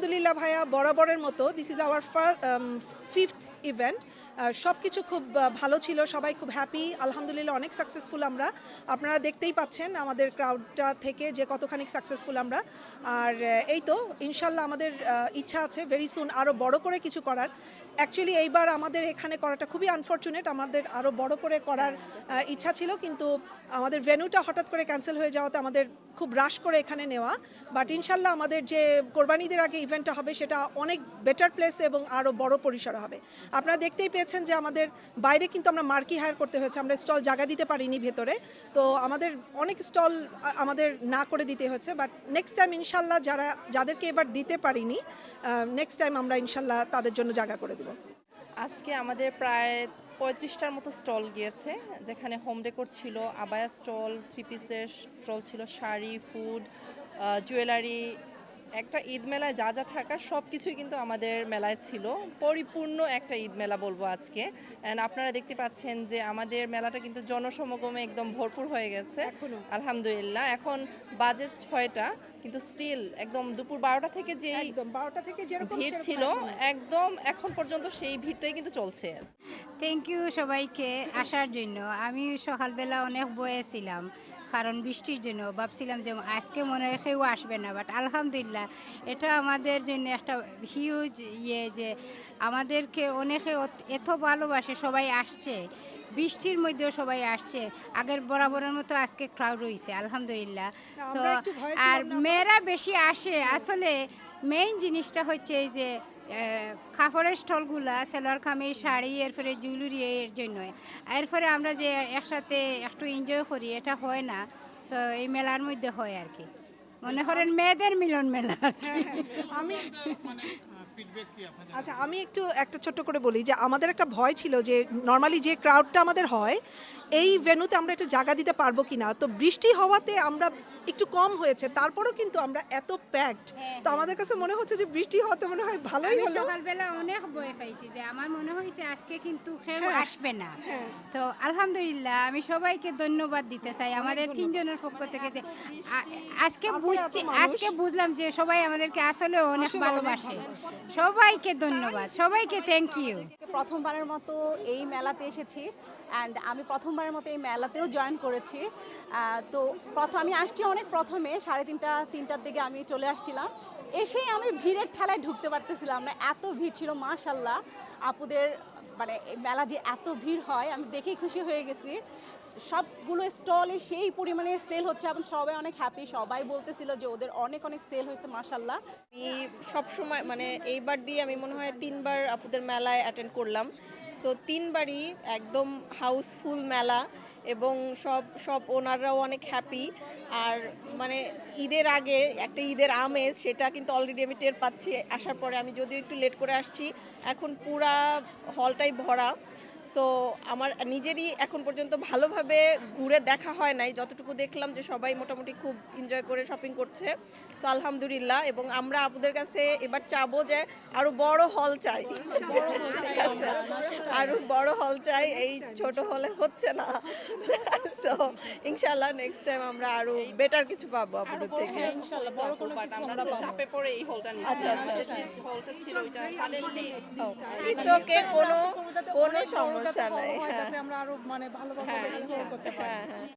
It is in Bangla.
আলহামদুলিল্লাহ ভাইয়া, বরাবরের মতো this is our fifth event সব কিছু খুব ভালো ছিল, সবাই খুব হ্যাপি আলহামদুলিল্লাহ অনেক সাকসেসফুল আমরা। আপনারা দেখতেই পাচ্ছেন আমাদের ক্রাউডটা থেকে যে কতখানি সাকসেসফুল আমরা। আর এই তো, ইনশাল্লাহ আমাদের ইচ্ছা আছে ভেরি সুন আরও বড় করে কিছু করার। অ্যাকচুয়ালি এইবার আমাদের এখানে করাটা খুবই আনফর্চুনেট আমাদের আরও বড় করে করার ইচ্ছা ছিল, কিন্তু আমাদের ভেন্যুটা হঠাৎ করে ক্যান্সেল হয়ে যাওয়াতে আমাদের খুব রাশ করে এখানে নেওয়া। বাট ইনশাল্লাহ আমাদের যে কোরবানিদের আগে ইভেন্টটা হবে, সেটা অনেক বেটার প্লেস এবং আরও বড় পরিসরে হবে। আপনারা দেখতেই পেয়েছেন যে আমাদের বাইরে কিন্তু আমরা মার্কি হায়ার করতে হয়েছে, আমরা স্টল জায়গা দিতে পারিনি ভেতরে। তো আমাদের অনেক স্টল আমাদের না করে দিতে হয়েছে বাট নেক্সট টাইম ইনশাল্লাহ যারা, যাদেরকে এবার দিতে পারিনি নেক্সট টাইম আমরা ইনশাল্লাহ তাদের জন্য জায়গা করে দেবো। আজকে আমাদের প্রায় পঁয়ত্রিশটার মতো স্টল গিয়েছে, যেখানে হোম ডেকোর ছিল, আবায়া স্টল থ্রি পিসের স্টল ছিল, শাড়ি ফুড জুয়েলারি একটা ঈদ মেলায় যা যা থাকা সব কিছুই কিন্তু আমাদের মেলায় ছিল। পরিপূর্ণ একটা ঈদ মেলা বলব আজকে। অ্যান্ড আপনারা দেখতে পাচ্ছেন যে আমাদের মেলাটা কিন্তু জনসমাগমে একদম ভরপুর হয়ে গেছে। আলহামদুলিল্লাহ। এখন বাজে ছয়টা কিন্তু স্টিল একদম দুপুর বারোটা থেকে যে একদম বারোটা থেকে যেরকম ভিড় ছিল একদম এখন পর্যন্ত সেই ভিড়টাই কিন্তু চলছে। থ্যাংক ইউ সবাইকে আসার জন্য। আমি সকালবেলা অনেক বয়েছিলাম কারণ বৃষ্টির জন্য ভাবছিলাম যে আজকে মনে হয় কেউ আসবে না বাট আলহামদুলিল্লাহ এটা আমাদের জন্য একটা হিউজ ইয়ে যে আমাদেরকে অনেকে এত ভালোবাসে সবাই আসছে। বৃষ্টির মধ্যেও সবাই আসছে। আগের বরাবরের মতো আজকে ক্রাউড হয়েছে আলহামদুলিল্লাহ। তো আর মেয়েরা বেশি আসে। আসলে মেইন জিনিসটা হচ্ছে এই যে কাপড়ের স্টলগুলা সেলোয়ার কামিজ শাড়ি এরপরে জুয়েলারি এর জন্য। এরপরে আমরা যে একসাথে একটু এনজয় করি এটা হয় না। তো এই মেলার মধ্যে হয় আর কি। মনে করেন মেয়েদের মিলন মেলা আর আমি আচ্ছা আমি একটু একটা ছোট্ট করে বলি যে আমাদের একটা ভয় ছিল যে নর্মালি যে ক্রাউডটা আমাদের হয় এই ভেন্যুতে আমরা একটু জায়গা দিতে পারব কি না তো বৃষ্টি হওয়াতে আমরা একটু কম হয়েছে তারপরও কিন্তু আমরা এত প্যাকড তো আমাদের কাছে মনে হচ্ছে যে বৃষ্টি হওয়াতে মনে হয় ভালোই হলো। সকালবেলা অনেক বই পাইছি যে আমার মনে হয়েছে আজকে কিন্তু কেউ হ্যাঁ। আসবে না। হ্যাঁ। তো আলহামদুলিল্লাহ আমি সবাইকে ধন্যবাদ দিতে চাই আমাদের তিনজনের পক্ষ থেকে যে আজকে বুঝছি আজকে বুঝলাম যে সবাই আমাদেরকে আসলে অনেক ভালোবাসে। সবাইকে ধন্যবাদ সবাইকে থ্যাংক ইউ প্রথমবারের মতো এই মেলাতে এসেছি অ্যান্ড আমি প্রথমবারের মতো এই মেলাতেও জয়েন করেছি। আহ, তো প্রথম আমি আসছি অনেক প্রথমে, সাড়ে তিনটা, তিনটার দিকে আমি চলে আসছিলাম। এসেই আমি ভিড়ের ঠেলায় ঢুকতে পারতেছিলাম না, এত ভিড় ছিল মাশাল্লাহ আপুদের মানে মেলা যে এত ভিড় হয়, আমি দেখেই খুশি হয়ে গেছি। সবগুলো স্টলে সেই পরিমাণে সেল হচ্ছে এবং সবাই অনেক হ্যাপি সবাই বলতেছিল যে ওদের অনেক অনেক সেল হয়েছে মাশাল্লাহ আমি সব সময় মানে এইবার দিয়ে আমি মনে হয় তিনবার আপুদের মেলায় অ্যাটেন্ড করলাম। সো তিনবারই একদম হাউসফুল মেলা। এবং সব সব ওনাররাও অনেক হ্যাপি আর মানে ঈদের আগে একটা ঈদের আমেজ, সেটা কিন্তু অলরেডি আমি টের পাচ্ছি। আসার পরে আমি যদিও একটু লেট করে আসছি, এখন পুরা হলটাই ভরা। সো আমার নিজেরই এখন পর্যন্ত ভালোভাবে ঘুরে দেখা হয় নাই। যতটুকু দেখলাম যে সবাই মোটামুটি খুব এনজয় করে শপিং করছে। সো আলহামদুলিল্লাহ এবং আমরা আপুদের কাছে এবার চাবো যে আরও বড় হল চাই। ঠিক আছে আরও বড় হল চাই এই ছোট হলে হচ্ছে না। সো ইনশাল্লাহ নেক্সট টাইম আমরা আরও বেটার কিছু পাবো আপুদের থেকে। বাট আমরা তো চাপে পড়ে এই হলটা নিচ্ছি। আচ্ছা, আচ্ছা, আমাদের যে হলটা ছিল ওইটা সাডেনলি ইটস ওকে কোনো কোনো সমস্যা নাই হ্যাঁ আমরা আরও মানে ভালোভাবে হ্যাঁ, করতে পারি। হ্যাঁ হ্যাঁ।